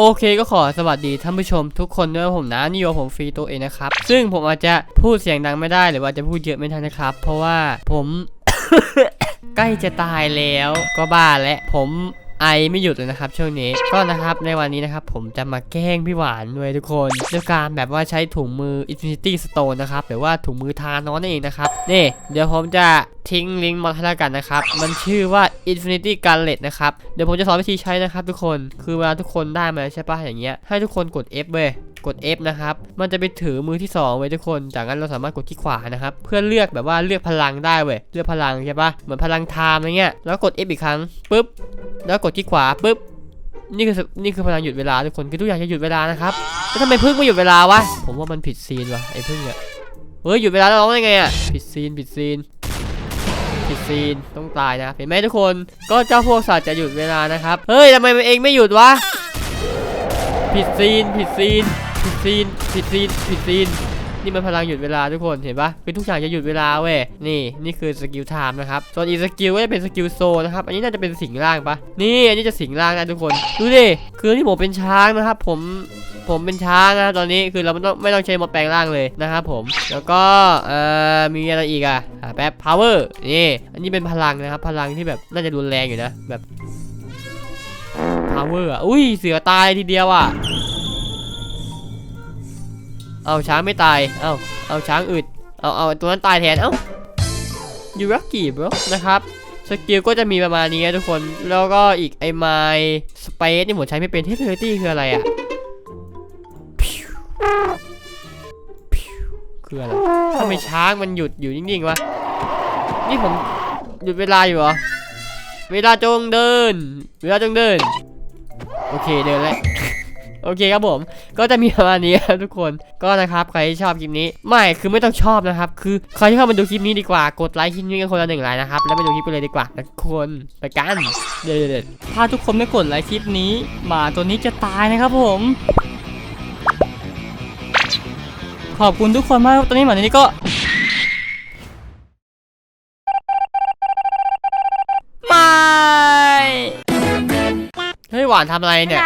โอเคก็ขอสวัสดีท่านผู้ชมทุกคนด้วยผมนะนิโยผมฟรีตัวเองนะครับ ซึ่งผมอาจจะพูดเสียงดังไม่ได้หรือว่าจะพูดเยอะไม่ทันนะครับ เพราะว่าผม ใกล้จะตายแล้วก็บ้าและผม ไอไม่หยุดเลยนะครับช่วงนี้ก็นะครับในวันนี้นะครับผมจะมาแกล้งพี่หวานด้วยทุกคนด้วยการแบบว่าใช้ถุงมือ Infinity Stone นะครับหรือว่าถุงมือทานอนนั่นเองนะครับนี่เดี๋ยวผมจะทิ้งลิงก์มาให้แล้วกันนะครับ มันชื่อว่า Infinity Gauntlet นะครับ เดี๋ยวผมจะสอนวิธีใช้นะครับทุกคน คือเวลาทุกคนได้มาใช่ปะอย่างเงี้ย ให้ทุกคนกด F เว้ยกด F นะครับ มันจะไปถือมือที่2ไว้ทุกคน จากนั้นเราสามารถกดที่ขวานะครับ เพื่อเลือกแบบว่าเลือกพลังได้เว้ย เลือกพลังใช่ปะเหมือนพลังไทม์อะไรเงี้ย แล้วกด F อีกครั้งปุ๊บ แล้วกดที่ขวาปุ๊บ นี่คือนี่คือพลังหยุดเวลาทุกคน คือทุกอย่างจะหยุดเวลานะครับ แล้วทำไมพึ่งไม่หยุดเวลาวะ ผมว่ามันผิดซีนว่ะไอ้พึ่งอะเฮ้ยหยุดเวลาแล้วร้องได้ไงอะผิดซีนผิดซีนผิดซีนต้องตายนะ เห็นไหมทุกคน ก็เจ้าพวกสัตว์จะหยุดเวลานะครับ เฮ้ยทำไมมันเองไม่หยุดวะ ผิดซีนผิดซีน ผิดซีนผิดซีนผิดซีนนี่มันพลังหยุดเวลาทุกคนเห็นปะคือทุกอย่างจะหยุดเวลาเว้ยนี่นี่คือสกิลไทม์นะครับส่วนอีสกิลก็จะเป็นสกิลโซนะครับอันนี้น่าจะเป็นสิงร่างปะนี่อันนี้จะสิงร่างนะทุกคนดูดิคือที่ผมเป็นช้างนะครับ ผมผมเป็นช้างนะตอนนี้คือเราไม่ต้องไม่ต้องใช้มาแปลงร่างเลยนะครับผมแล้วก็เอ่อมีอะไรอีกอะอะแป๊บ power นี่อันนี้เป็นพลังนะครับ พลังที่แบบน่าจะรุนแรงอยู่นะแบบ power อะอุ้ยเสือตายทีเดียวอะ เอาช้างไม่ตาย เอาเอาช้างอึด เอาเอาตัวนั้นตายแทน เอ้ายูรักกี้บรนะครับสกิลก็จะมีประมาณนี้ทุกคน แล้วก็อีกไอไมสเปซนี่ผมใช้ไม่เป็นเทพเทอร์ตี้คืออะไรอะคืออะไรทำไมช้างมันหยุดอยู่นิ่งๆวะ นี่ผมหยุดเวลาอยู่เหรอ เวลาจงเดิน เวลาจงเดิน โอเคเดินแล้ว โอเคครับผม ก็จะมีประมาณนี้ครับทุกคนก็นะครับใครที่ชอบคลิปนี้ ไม่คือไม่ต้องชอบนะครับ คือใครที่เข้ามาดูคลิปนี้ดีกว่ากดไลค์คลิปนี้กันคนละหนึ่งไลค์นะครับแล้วไปดูคลิปไปเลยดีกว่าทุกคนไปกันเด็ดถ้าทุกคนไม่กดไลค์คลิปนี้หมาตัวนี้จะตายนะครับผม ขอบคุณทุกคนมากครับตอนนี้หมาตัวนี้ก็ไม่เฮ้ยหวานทำอะไรเนี่ย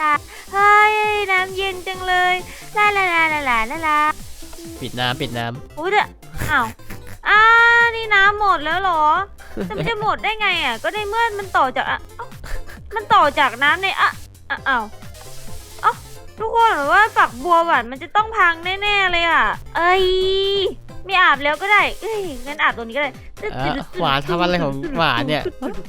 ลาลาเฮ้ยน้ำเย็นจังเลยลาลาลาลาลาลาลาปิดน้ำปิดน้อุ้ยเด้ออ้าวอ้านี่น้ำหมดแล้วเหรอแต่มันจะหมดได้ไงอะก็ในเมื่อมันต่อจากอะเอ้ามันต่อจากน้ำในอะอะอ้าวเอ้าทุกคนเหรือว่าฝักบัวหวานมันจะต้องพังแน่ๆเลยอะ เอ้ย ไม่อาบแล้วก็ได้เอ้ยงั้นอาบตรงนี้ก็ได้ำเอ่อหวานทำอะไรของหวานเนี่ย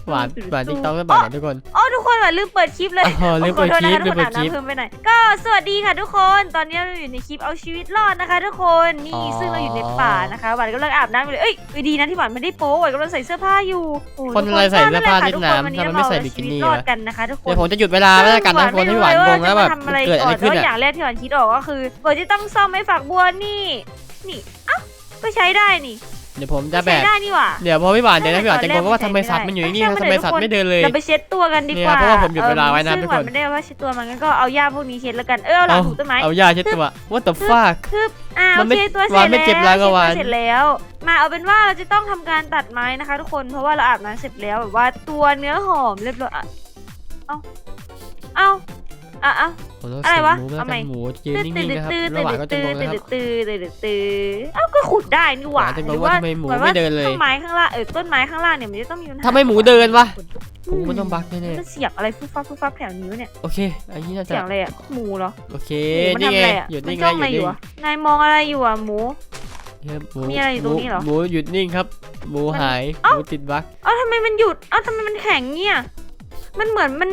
หวานหวานติ๊กต้องก็บอกนะทุกคนอ๋อทุกคนหวานลืมเปิดคลิปเลยอ๋อลืมเปิดขอโทษคลิปนะะลืมเปิดทุกนอาบคลิปน้ำเพิ่มไปหน่อยก็สวัสดีค่ะทุกคนตอนนี้เราอยู่ในคลิปเอาชีวิตรอดนะคะ ทุกคนนี่อ๋อซึ่งเราอยู่ในป่านะคะหวานกำลังอาบน้ำอยู่เลยเอ้ยเอ้ยดีนะที่หวานไม่ได้โป๊หวานกำลังใส่เสื้อผ้าอยู่โอ้คนอะไรใส่เสื้อผ้าเล่นน้ำทุกคทำไมไม่ใส่บิกินี่เราเอาชีวิตรอดวะ กันนะคะทุกคน เดี๋ยวผมจะหยุดเวลาไม่ได้กันนะคนที่หวานงงแล้วแบบทำอะไรเกิดอะไรขึ้นก่อะอย่างแรกที่หวานคิดออกก็คือหวานจะต้องซ่อมไอ้ฝักบัวนี่ นี่เอ้า ก็ใช้ได้นี่เดี๋ยวผมจะแบใช้บ ได้นี่หว่า เดี๋ยวพอพี่หวานเดี๋ยวนะพี่หวานจะงงตอนแรกว่าทำไมสัตว์มันอยู่นี่งๆไม่ทำได้ไมสัตว์ไม่เดินเลย เราไปเช็ดตัวกันดีกว่าเนี่ยเพราะว่าผมหยุดเวลาไว้นะซึ่งทุกหคนวานไม่ได้ว่าเช็ดตัวมันงั้นก็เอาหญ้าพวกนี้เช็ดแล้วกัน เออเอาหลังถูต้นไม้เอายาเช็ดตัว what the fuck คืออ่ามัโอนไม่เคตัวเสวาร็นจไม่แล้วเจ็บแล้วก็วานเสร็จแล้ว มาเอาเป็นว่าเราจะต้องทำการตัดไม้นะคะ ทุกคน เพราะว่าเราอาบน้ำเสร็จแล้วแบบว่าตัวเนื้อหอมเรียบร้อยอะเอ้าเอ้า อะเอ้าผมต้องอะไรใส่วะหมูแล้วเอาใหม่ กันหมูยืนตื้อนิ่งๆนะครับตื้อแล้วหวานก็จะตื้งองนะครับตื้อตื้อตื้อตื้อเอ้าก็ขุดได้นี่หว่าหวานจะงงหรือว่าทำไมหมูหวานไม่เดินเลย ต้นไม้ข้างล่างเออต้นไม้ข้างล่างเนี่ยมันจะต้องมีปัญหาทำไมหมูเดินวะหมูมันต้องบักแน่มันเสียบอะไรฟุบฟับฟุบฟับแถวนิ้วเนี่ยๆโอเค อันนี้น่าจะเสียงอะไรอะหมูเหรอโอเคหมูมันนี่ทำไงอะไรอะหยุดมันนิ่งจ้แล้อวงหยุอะไรดอยู่นิ่งอะนายมองอะไรอยู่อะหมู ครับหมูมีอะไรอยู่ตรงนี้เหรอหมูหยุดนิ่งครับ หมูหายหเอ้า มูติดบักเอ้าทำไมมันหยุดเอ้าทำไมมันแข็งเนี่ย มันเหมือนมัน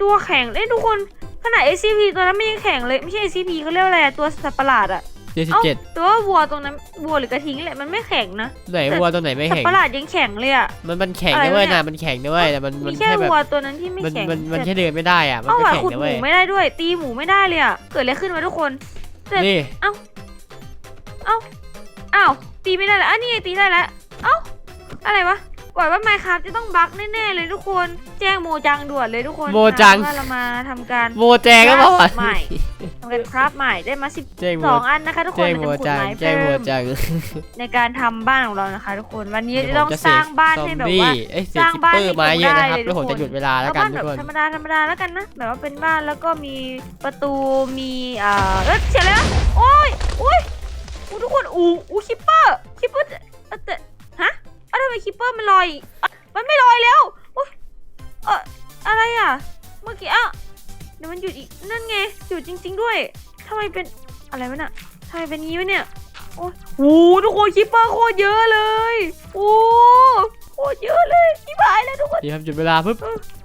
ตัวแข็งเอ้ยทุกคน ขนาด SCP ตัวนั้นไม่ยังแข็งเลย ไม่ใช่ SCP เขาเรียกว่าอะไรอะตัวสัตว์ประหลาดอะเจ็ดสิบเจ็ดแตัวาวัวตรงนั้นวัวหรือกระทิงแหละมันไม่แข็งนะไหนวัวตัวไหนไม่สัตแข็งว์ประหลาดยังแข็งเลยอะมันมันแข็งอะไรนะเว้ยวะเนี่ยนะมันแข็งนะเว้ยแต่มันมัมีนแค่แค่แบบวัวตัวนั้นที่ไม่มันแข็งมันมันแต่แค่เดินไม่ได้อะมันเอ้าไม่ว่ะแข็งขุดนะหเว้มูยไม่ได้ด้วย ตีหมูไม่ได้เลยอะเกิดอะไรขึ้นวะทุกคนนี่อ้าวตีไม่ได้แล้วอะนี่ไงตีได้แล้วเอ้าอะไรวะ หวังว่าไมค์ครับจะต้องบั๊กแน่ๆเลยทุกคน แจ้งโมจังด่วนเลยทุกคนโมจัง ว่าเรามาทำการโมแจงก็บอกว่าไม่ทำการคราฟใหม่ได้มาสิบแจ้งหมสอดงอันนะคะ ทุกคนแจ้งเราหมจะดขุดจังไม้แจ้งหมเพิ่ดมจังในการทำบ้านของเรานะคะ ทุกคนวันนี้เดี๋ยวจะต้องผมจะสร้างเสกบ้านซอมให้แบบบี้ว่า เอ้ยเสสกร้างคิปบ้านเปอร์มาเยอะนะครับให้แล้วผมทุกคน จะหยุดเวลาแล้วเอากันบ้านแบทุกบคน ธรรมดาธรรมดาแล้วกันนะแบบว่าเป็นบ้านแล้วก็มีประตูมีอ่าเอ้ยเสียแล้วโอ้ยโอ้ยอู้ทุกคนอู้อู้คิปเปอร์คิปเปอร์เอ่อแต่ฮะเอ้าทำไมคิปเปอร์มันลอยอะมันไม่ลอยแล้วโอ้ยเอออะไรอะ เมื่อกี้อะเดี๋ยวมันหยุดอีก นั่นไง หยุดจริง ๆ ด้วยทำไมเป็นอะไรวะน่ะทำไมเป็นงี้วะเนี่ย โอ้ยโอ้ทุกคนคิปเปอร์โคตรเยอะเลย โอ้โคตรเยอะเลยที่บายแล้วทุกคนดีครับหยุดเวลาปุ๊บ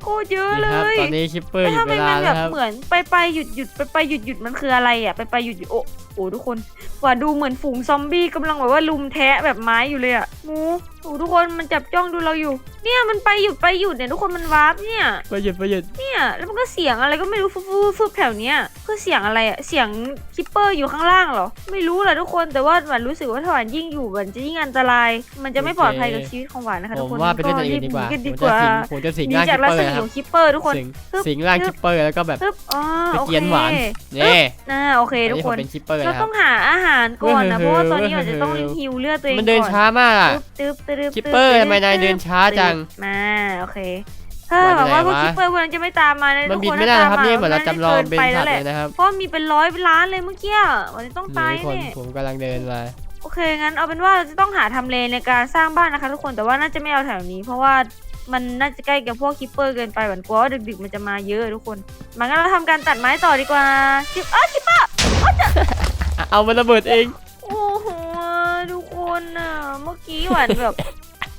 โคตรเยอะนี่เลครับยตอนนี้คิปเปอร์หยุแล้วดทำไมเวลามันแบแล้วบครับ เหมือนไปไปหยุดหยุดไปไปหยุดหยุดมันคืออะไรอะ ไปไปหยุดหยุดโอ้ โหทุกคนว่าดูเหมือนฝูงซอมบี้กำลังแบบว่าลุมแทะแบบไม้อยู่เลยอะหมูโอ้ทุกคนมันจับจ้องดูเราอยู่ เนี่ยมันไปหยุดไปหยุดเนี่ยทุกคนมันวาร์ปเนี่ยไปหยุดไปหยุดเนี่ยแล้วมันก็เสียงอะไรก็ไม่รู้ฟูฟูฟูแถวเนี้ยคือเสียงอะไรอะเสียงคิปเปอร์อยู่ข้างล่างเหรอ ไม่รู้แหละทุกคนแต่ว่าหวานรู้สึกว่าถ้าหวานยิ่งอยู่หวานจะยิ่งอันตราย มันจะไม่ปลอดภัยกับชีวิตของหวานนะคะผทุกมคนว่าไปเล่นอะไรรีอื่นดีกว่าหกันผดีมกจะว่าสิงผมจะสิงหนีร่างจาคิกปรัเปอศร์มีนะครัขบองคิปเปอร์ทุกคนสิงฮึบสิงร่างฮึบคิปเปอร์แล้วก็แบบปึ๊บอ๋อไปโอเกรียนเคหวานเอ๊ะนี่อ่าโอเคอันทุกนี้คผมนเป็นคิปเปอร์เรานะคต้รัอบงหาอาหารก่อนนะ เพเฮ้ยราะว่าตอนนี้เฮ้อายจจะต้องเฮ้ยฮิวเลือดตัวเองมันเดินก่อนช้ามากอะตึ๊บตึ๊บตึ๊บคิปเปอร์ทำไมนายเดินช้าจัง มาโอเคเฮ้ยหวังว่าพวกวะคิปเปอร์พวกนั้นจะไม่ตามมานะมันทุกบินคนไม่ได้นะครับถ้นี่ตเหมือนเราจำลองเป็นกิสัตว์แหเลละยนะครับเพราะมีเป็นร้อยล้านเลยเมื่อกี้วันนี้ต้องตายนี่คนแน่ผมกำลังเดินมาโอเคงั้นเอาเป็นว่าเราจะต้องหาทำเลในการสร้างบ้านนะคะ ทุกคนแต่ว่าน่าจะไม่เอาแถวนี้ เพราะว่ามันน่าจะใกล้กับพวกคิปเปอร์เกินไปหวั่นกลัวว่าดึกๆมันจะมาเยอะทุกคนมางั้นเราทำการตัดไม้ต่อดีกว่าคิปเอ้ยคิปเปอร์ อะเอามันระเบิดเอง โอ้โหทุกคนอะ เมื่อกี้หวานแบบ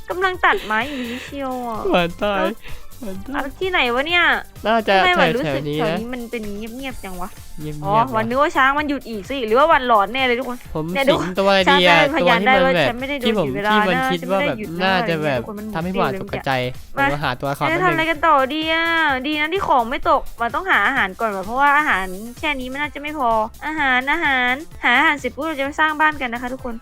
กำลังตัดไม้อยู่นี่เชียวอะ หวานตายหวานตา อะยที่ไหนวะเนี่ยน่าจะทำไมหแถวานวรู้แถสึวกนี้แถวนะนี้มันเป็นเงียบๆจังวะเงียบอ๋อๆวันว่ะนึกว่าช้างมันหยุดอีกสิ หรือว่าวันหลอนแน่เลยทุกคน ผมเนี่ยสิดูงตัวอะไรช้างดีอะเป็นพตัวยานที่ได้มันว่าแบบฉันไม่ได้โดที่นผมหยุดเวลาที่มันนะคิดฉันว่าไม่แบได้บหยุดน่าจะเวลแบบทุกคนมันทำให้หวานเลยตกเมื่อใจผมมาหาตัวละครจะแป๊บทำนึอะไรงกันต่อดีอะ ดีนะที่ของไม่ตกมันต้องหาอาหารก่อนว่ะเพราะว่าอาหารแค่นี้มันน่าจะไม่พอ อาหารอาหาร หาอาหารเสร็จปุ๊บเราจะไปสร้างบ้านกันนะคะ ทุกคน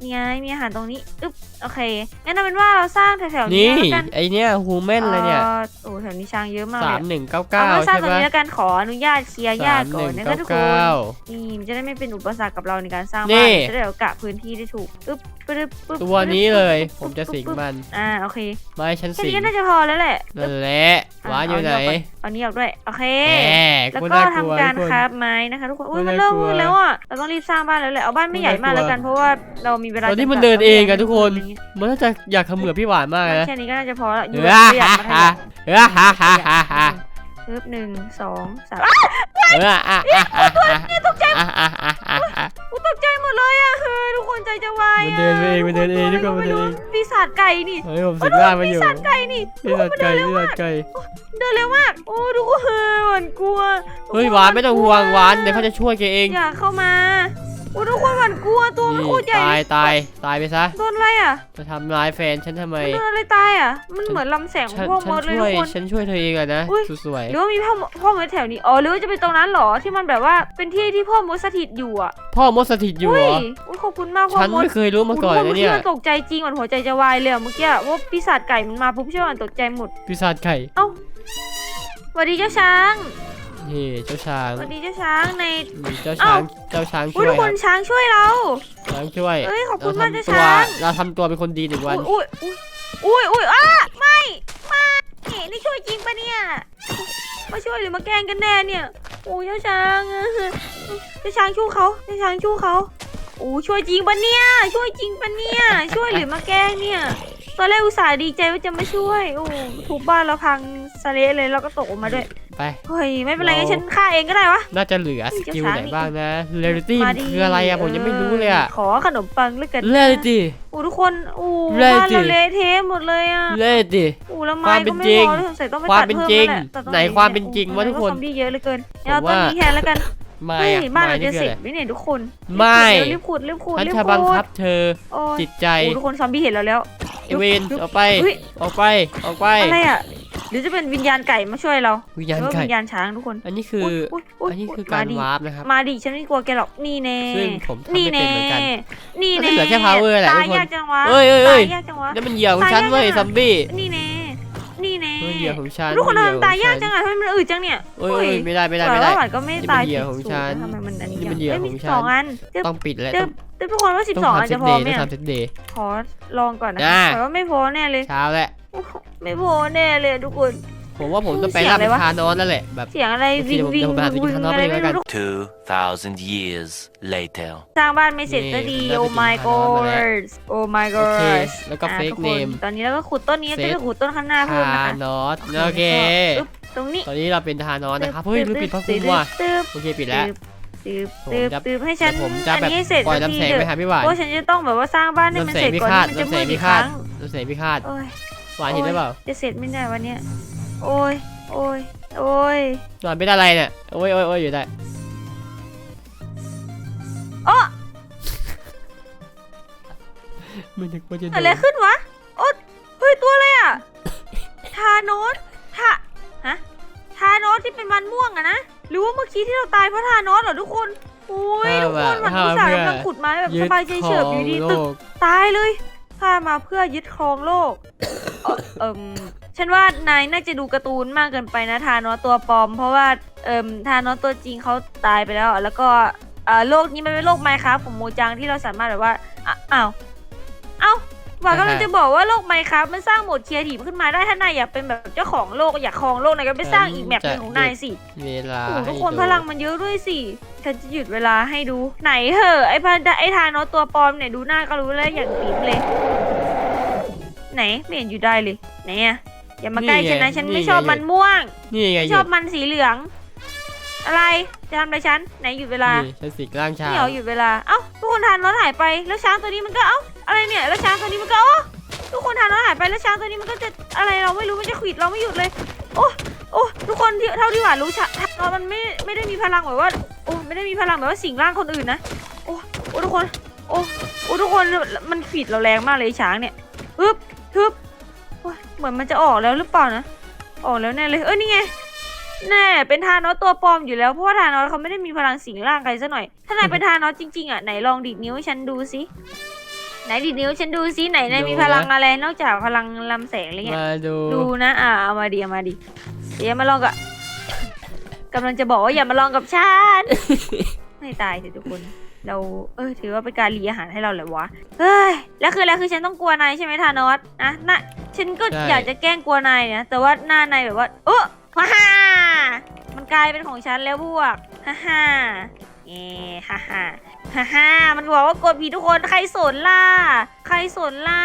นี่ไงมีอาหารตรงนี้อึ๊บโอเคงั้นเอาเป็นว่าเราสร้างแถวๆนี้นี่แล้วกันไอเนี้ยฮูแมนเลยเนี่ยอ่อโอ้แถวนี้ช้างเยอะมากเลสายมอะหนึ่งเก้าเอาเก้ามาสร้างใช่ตรงปะนี้แล้วกันขออนุญาตเคลียร์หญ้าสามก่หอนนึ่งนะเก้าคะทุกคน เก้า นี่มันจะได้ไม่เป็นอุปสรรคกับเราในการสร้างนี่ บ้านจะได้เอากะพื้นที่ได้ถูกอึ๊บปึ๊บปึ๊บตัวนี้เลย ปึ๊บผมจะสิงปึ๊บมันอ่าโอเคมาให้ฉันแค่สิงนี้ก็น่าจะพอแล้วแหละนั่นแหละหวานอยู่ไหนเอานี้ออกด้วยโอเค แหมแล้วกูก็น่ากลัวทำการทุกคน คราฟไม้นะคะทุกคน อุ้ยกูมันน่ากลัวเริ่มมืดแล้วอะ เราต้องรีบสร้างบ้านแล้วแหละ เอาบ้านไม่ใหญ่มากแล้วกัน เพราะว่าเรามีเวลาตอนนี้จำกัมันเดินเองอะทุกคนอะไรเงี้ยมันน่าจะอยากเขมือบพี่หวานมากนะแค่นี้ก็น่าจะพอแล้วอเอยู่อประหยัดฮ่ามาฮ่าให้เออฮ่าฮ่าฮ่าฮ่าปึ๊บหนึ่งสองสามเอออะอะอะอะตกใจอะอะอะอะอะกูตกใจหมดเลยอะเฮ้ยทุกคนใจจะวายมันอะเดินไปเองมันเดินเองทุกคนมันเดินเองปีศาจไก่นี่เฮ้ยผมสิงร่างมันอยู่ปีศาจไก่นี่พี่สัตว์ไก่พี่สัตว์ไก่เดินเร็วมากโอ้ทุกคนหวานกลัวเฮ้ยหวานไม่ต้องห่วงหวานเดี๋ยวเขาจะช่วยแกเองอย่าเข้ามา โอ้ทุกคนหวานกลัวตัวมันนี่โคตรใหญ่ตายตายตายไปซะโดนอะไรอะจะทำร้ายแฟนฉันทำไมมันโดนอะไรตายอะ มันเหมือนลำแสงขอฉังนพ่อฉัมนดเลยช่วยทุกคน ฉันช่วยเธอเองอะนะอุ๊ย สวยหรือว่ามีพ่อมดพ่อมดแถวนี้อ๋อหรือว่าจะเป็นตรงนั้นเหรอที่มันแบบว่าเป็นที่ที่พ่อมดสถิตอยู่อะๆพ่อมดสถิตอยู่อุ้เหยรออุ๊ยขอบคุณมากพ่อฉันมด ไม่เคยรู้มาก่อนทุนะคเนี่ยมันตกใจจริงหวานหัวใจจะวายเลยอะเมื่อกี้ว่าปีศาจไก่มันมาปุ๊บเชื่อหวานตกใจหมด ปีศาจไข่เอ้าสวัสดีเจ้าช้าง นี่เจ้าช้างสวัสดีเจ้าช้างในนี่เจ้าช้าง เจ้าช้างอุ้ช่ยวยทุกคครันบช้างช่วยเรา ช้างช่วยเอ้ยขอบคุณเรามากเจ้าทำตัวช้างเราทำตัวเป็นคนดีหนึ่งวัน อุ้ยอุ้ยอุ้ยอุ้ยอ้าไม่ไม่นี่ช่วยจริงปะเนี่ยมาช่วยหรือมาแกล้งกันแน่เนี่ยโอ้ยเจ้าช้างเจ้าช้างชู้เขาเจ้าช้างชู้เขาโอ้ช่วยจริงปะเนี่ยช่วยจริงปะเนี่ยช่วยหรือมาแกล้งเนี่ยตอนแรกอุตส่าห์ดีใจว่าจะมาช่วยโอ้ทุบบ้านเราพังสะเละเลยแล้วก็ตกออกมาด้วย ไป เฮ้ยไม่เป็นไรเรา งั้นฉันฆ่าเองก็ได้วะ น่าจะเหลือสเจ้ากิลช้างไหนนี่บ้างนะเรลิตี้มาดิคืออะไรอะผมยังไม่รู้เลยอะขอขนมปังแล้วกันเรลิตี้ โอ้ทุกคนโอ้เละบ้านเราดิเละเทะหมดเลยอะเรลิตี้ โอ้แล้วคไม้วามเป็ก็นไม่จริงพอแล้วสงสัยต้องไปความตัดเป็นเพิ่มจริงแล้วแหละตัดตรงไหนนความเป็นจริงวะทุกคนซอมบี้เยอะเหลือเกินผมเอาต้นว่า นี้แทนแล้วกันไม่เฮ้ยอะบ้านไม่เรานี่จะคือเสร็จอะไร ไหมเนี่ยทุกคนไม่ รีบขุดรีบขุดฉันรีบจะขุดบังคับเธอโอ้ยจิตใจโอ้ทุกคนซอมบี้เห็นเราแล้วไอเวนออกไป เฮ้ย ออกไป ออกไป อะไรอะ หรือจะเป็นวิญญาณไก่มาช่วยเราวิญหญาณรือว่าไก่ วิญญาณช้างทุกคนอันนี้คือยยยอันนี้คือการมดิวาร์ปนะครับ มาดิฉันไม่กลัวแกหรอกนี่แน่ซึ่งผมทำนี่ไม่เป็นแน่เหมือนกันนี่มันแน่เหลือแค่ power แหละตายทุกคนยากจังวะเอ้ยเอ้ยเอ้ย ตายยากจังวะ นั่นมันเหยี่ยวของฉันเว้ยตายยังไงอะซอมบี้ นี่แน่นี่แน่มัน เหยื่อของฉันทุกคนเป็ทำไมมันตายยากเหจัยื่งอขออะทำไมมันอืดจังเนี่ยโอ้ยโอ้ยไม่ได้ไม่ได้ไม่หได้วานก็ไม่ตายนี่มันเหยื่อของฉันทำไมมันอันนี้นี่มันเหยื่อเอ้ยมีของสิฉับนสองอันเดี๋ยวต้องปิดแล้วเดี๋ยต้วองเดี๋ยวทุกคนว่าสิบต้องสองทำอันเซจะตพเดอย์ไหมต้องอะทำเซตเดย์ขอลองก่อนนะอ่าแต่ว่าไม่พอแน่เลยเช้าแล้วโอ้โหไม่พอแน่เลยทุกคน ผมว่าผมต้องไปเสียงรับอะไรเป็นวะทานอนแล้วแหละแบบเสียงอะไรโอเควิงเดี๋ยวผมวิงเดี๋ยวผมไปหาที่วิงข้างนอกอะไรไปเลยไม่แล้วกันรู้ 2,000 years later. สร้างบ้านไม่เสร็จนี่สักทีได้โอ้ไป my กินข้าวมาแล้ว god โอ้ my โอเค god แล้วก็อะเฟกทุเนคนมตอนนี้เราก็ขุดต้นนี้เฟจะซไปขุดต้นข้างหน้าเพิ่มทานะคะนอสโอเคปึ๊บตรงนี้ตอนนี้เราเป็นทานอสนะครับเฮ้ยลืมปิดพัดลมว่ะตึ๊บโอเคปิดแล้วตึ๊บผมตึ๊บจะตึ๊บให้ฉันเดี๋ยวผมจะอันแบบนี้ให้เสร็จปล่อยสักลำทีแสงเถไปอะหาพี่หวานเพราะฉันจะต้องแบบว่าสร้างบ้านให้มันลำแสเสร็งจพิก่อนฆาตที่มันจะลำแสมืงดพิอีกคฆาตรั้งลำแสงพิฆาตโอ้ยหวานเห็นได้เปล่าจะเสร็จไม่ได้วันเนี้ย โอ้ยโอ้ยโอ้ยหวานเป็นอะไรเนี่ยโอ้ยโอ้ยโอ้ยอยู่ได้อ๋อไม่นึกว่าจะโดเกิดอะไรนขึ้นวะโอ๊ยเฮ้ยตัวอะไรอะทานอสทาฮะทานอสที่เป็นมันม่วงอะนะหรือว่าเมื่อกี้ที่เราตายเพราะทานอสเหรอทุกคนโอ้ยทุกคนมันอุตส่าห์กำลังขุดไม้แบบยึสดบายใจขเฉิอบงอยู่ดีโลตึกกตายเลยข้ามาเพื่อยึดครองโลก เอ่อเอิม ฉันว่านายน่าจะดูการ์ตูนมากเกินไปนะทานอสตัวปลอม เพราะว่าเอิมทานอสตัวจริงเขาตายไปแล้ว แล้วก็เอ่อโลกนี้มันเป็นโลกไมค์ครับของโมจังที่เราสามารถแบบว่าอะอ้าวเอ้าว่ากำลังจะบอกว่าโลกไมค์ครับมันสร้างโหมดเคียร์ทีฟขึ้นมาได้ถ้านายอยากเป็นแบบเจ้าของโลกอยากครองโลกนายก็ไปสร้างอีกแมปหนึงของนายสิ เวลาโอ้โหทุกให้คนดูพลังมันเยอะด้วยสิฉันจะหยุดเวลาให้ดูไหนเหอะไอ้พันไอ้ทานอสตัวปลอมเนี่ยดูหน้าก็รู้แล้วอย่างปิ๊บเลย ไหนไม่เห็นอยู่ได้เลยไหนอะ อย่ามาใกล้ฉันนะฉันไม่ชอบมันม่วงนี่ไงไม่หชยุอบดมันสีเหลือง อะไรจะทำอะไรฉันไหนหยุดเวลานี่ฉันสิกร่างช้าไม่เอาหยุดเวลาเอ้าทุกคนทานน้อหายไปแล้วช้างตัวนี้มันก็เอ้าอะไรเนี่ยแล้วช้างตัวนี้มันก็เอ้าทุกคนทานน้อหายไปแล้วช้างตัวนี้มันก็จะอะไรเราไม่รู้มันจะขวิดเราไม่หยุดเลย โอ้โอ้ทุกคนที่เท่าที่หวานรู้ช้างทานน้อมันไม่ไม่ได้มีพลังแบบว่าโอ้ไม่ได้มีพลังแบบว่าสิงร่างคนอื่นนะโอ้โอ้ทุกคนโอ้โอ้ทุกคนมันขวิดเราแรงมากเลยช้างเนี่ยฮึบฮึบ โอ้ยเหมือนมันจะออกแล้วหรือเปล่านะ ออกแล้วแน่เลย เออนี่ไง แน่ เป็นทานอสตัวปลอมอยู่แล้ว เพราะว่าทานอสเขาไม่ได้มีพลังสิงร่างใครซะหน่อย ถ้านายเป็นทานอสจริงๆอะไหนลองดีดนิ้วให้ฉันดูสิไหนดีดนิ้วฉันดูสิไหนนายมีพลังอะไรนอกจากพลังลำแสงอะไรเงี้ย มาดู ดูนะ อ่าเอามาดีเอามาดีเดี๋ยวมาลองกับกำลังจะบอกว่าอย่ามาลองกับฉัน ไม่ตายเถอะทุกคน เรา เออถือว่าเป็นการรีอาหารให้เราแหละวะ เฮ้ย แล้วคืออะไรคือฉันต้องกลัวนายใช่ไหมทานอสนะน่ะ ฉันก็อยากจะแกล้งกลัวนายนะแต่ว่าหน้านายแบบว่าเออฮ่าฮ่ามันกลายเป็นของฉันแล้วพวกฮ่าฮ่าเอ๊ฮ่าฮ่าฮ่าฮ่ามันบอกว่ากดผิดทุกคนใครสนล่ะใครสนล่ะ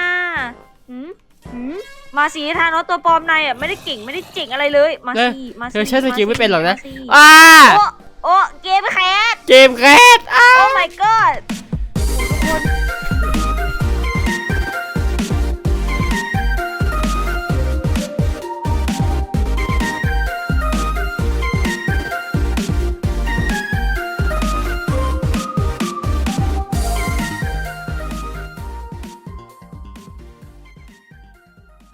หืมหืมมาสีทานอสตัวปลอมนายอะไม่ได้เก่งไม่ได้เจ๋งอะไรเลยมาสีมาเธสีอใช้สกิลไม่เป็นหรอกนะมาสิอ้าโอ้โอ้เกมแคสเกมแคสอ้า โอ้ my god